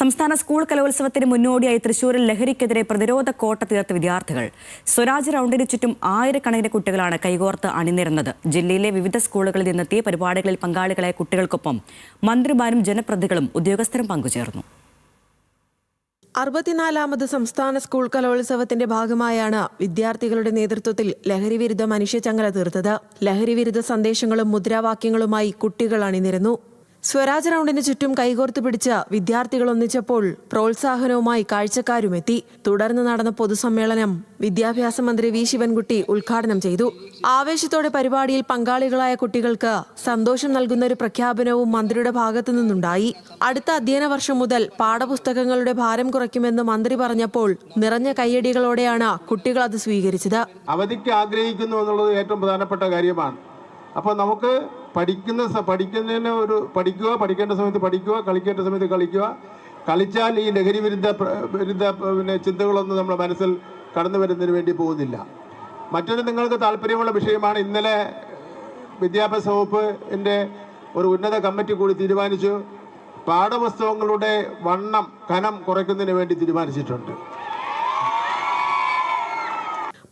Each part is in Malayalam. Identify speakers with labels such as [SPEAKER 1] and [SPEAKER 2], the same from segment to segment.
[SPEAKER 1] സംസ്ഥാന സ്കൂൾ കലോത്സവത്തിന് മുന്നോടിയായി തൃശൂരിൽ ലഹരിക്കെതിരെ പ്രതിരോധ കോട്ട തീർത്ത വിദ്യാർത്ഥികൾ. സ്വരാജ് റൗണ്ടിന് ചുറ്റും ആയിരക്കണക്കിന് കുട്ടികളാണ് കൈകോർത്ത് അണിനിരുന്നത്. ജില്ലയിലെ വിവിധ സ്കൂളുകളിൽ നിന്നെത്തിയ പരിപാടികളിൽ പങ്കാളികളായ കുട്ടികൾക്കൊപ്പം മന്ത്രിമാരും ജനപ്രതിനിധികളും ഉദ്യോഗസ്ഥരും പങ്കുചേർന്നു.
[SPEAKER 2] അറുപത്തിനാലാമത് സംസ്ഥാന സ്കൂൾ കലോത്സവത്തിന്റെ ഭാഗമായാണ് വിദ്യാർത്ഥികളുടെ നേതൃത്വത്തിൽ ലഹരിവിരുദ്ധ മനുഷ്യചങ്ങല തീർത്തത്. ലഹരിവിരുദ്ധ സന്ദേശങ്ങളും മുദ്രാവാക്യങ്ങളുമായി കുട്ടികൾ അണിനിരന്നു. സ്വരാജ് റൗണ്ടിന് ചുറ്റും കൈകോർത്ത് പിടിച്ച വിദ്യാർത്ഥികൾ ഒന്നിച്ചപ്പോൾ പ്രോത്സാഹനവുമായി കാഴ്ചക്കാരുമെത്തി. തുടർന്ന് നടന്ന പൊതുസമ്മേളനം വിദ്യാഭ്യാസ മന്ത്രി വി. ശിവൻകുട്ടി ഉദ്ഘാടനം ചെയ്തു. ആവേശത്തോടെ പരിപാടിയിൽ പങ്കാളികളായ കുട്ടികൾക്ക് സന്തോഷം നൽകുന്ന ഒരു പ്രഖ്യാപനവും മന്ത്രിയുടെ ഭാഗത്തു നിന്നുണ്ടായി. അടുത്ത അധ്യയന വർഷം മുതൽ പാഠപുസ്തകങ്ങളുടെ ഭാരം കുറയ്ക്കുമെന്ന് മന്ത്രി പറഞ്ഞപ്പോൾ നിറഞ്ഞ കയ്യടികളോടെയാണ് കുട്ടികൾ അത് സ്വീകരിച്ചത്.
[SPEAKER 3] അവധിക്ക് ആഗ്രഹിക്കുന്നു എന്നുള്ളത് ഏറ്റവും പ്രധാനപ്പെട്ട കാര്യമാണ്. അപ്പോൾ നമുക്ക് പഠിക്കുന്ന പഠിക്കുന്നതിന് ഒരു പഠിക്കുക പഠിക്കേണ്ട സമയത്ത് പഠിക്കുക കളിക്കേണ്ട സമയത്ത് കളിക്കുക. കളിച്ചാൽ ഈ ലഹരി വിരുദ്ധ വിരുദ്ധ പിന്നെ ചിന്തകളൊന്നും നമ്മുടെ മനസ്സിൽ കടന്നു വരുന്നതിന് വേണ്ടി പോകുന്നില്ല. മറ്റൊരു നിങ്ങൾക്ക് താല്പര്യമുള്ള വിഷയമാണ് ഇന്നലെ വിദ്യാഭ്യാസ വകുപ്പിന്റെ ഒരു ഉന്നത കമ്മിറ്റി കൂടി തീരുമാനിച്ചു. പാഠപുസ്തകങ്ങളുടെ വണ്ണം കനം കുറയ്ക്കുന്നതിന് വേണ്ടി തീരുമാനിച്ചിട്ടുണ്ട്.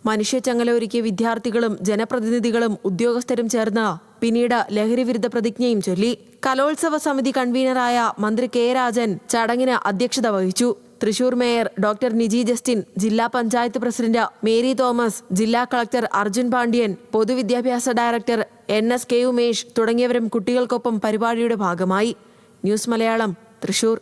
[SPEAKER 2] മനുഷ്യച്ചങ്ങല ഒരുക്കിയ വിദ്യാർത്ഥികളും ജനപ്രതിനിധികളും ഉദ്യോഗസ്ഥരും ചേർന്ന് പിന്നീട് ലഹരിവിരുദ്ധ പ്രതിജ്ഞയും ചൊല്ലി. കലോത്സവ സമിതി കൺവീനറായ മന്ത്രി കെ രാജൻ ചടങ്ങിന് അധ്യക്ഷത വഹിച്ചു. തൃശൂർ മേയർ ഡോക്ടർ നിജി ജസ്റ്റിൻ ജില്ലാ പഞ്ചായത്ത് പ്രസിഡന്റ് മേരി തോമസ് ജില്ലാ കളക്ടർ അർജുൻ പാണ്ഡ്യൻ പൊതുവിദ്യാഭ്യാസ director N S K Umesh തുടങ്ങിയവരും കുട്ടികൾക്കൊപ്പം പരിപാടിയുടെ ഭാഗമായി. ന്യൂസ് മലയാളം തൃശൂർ.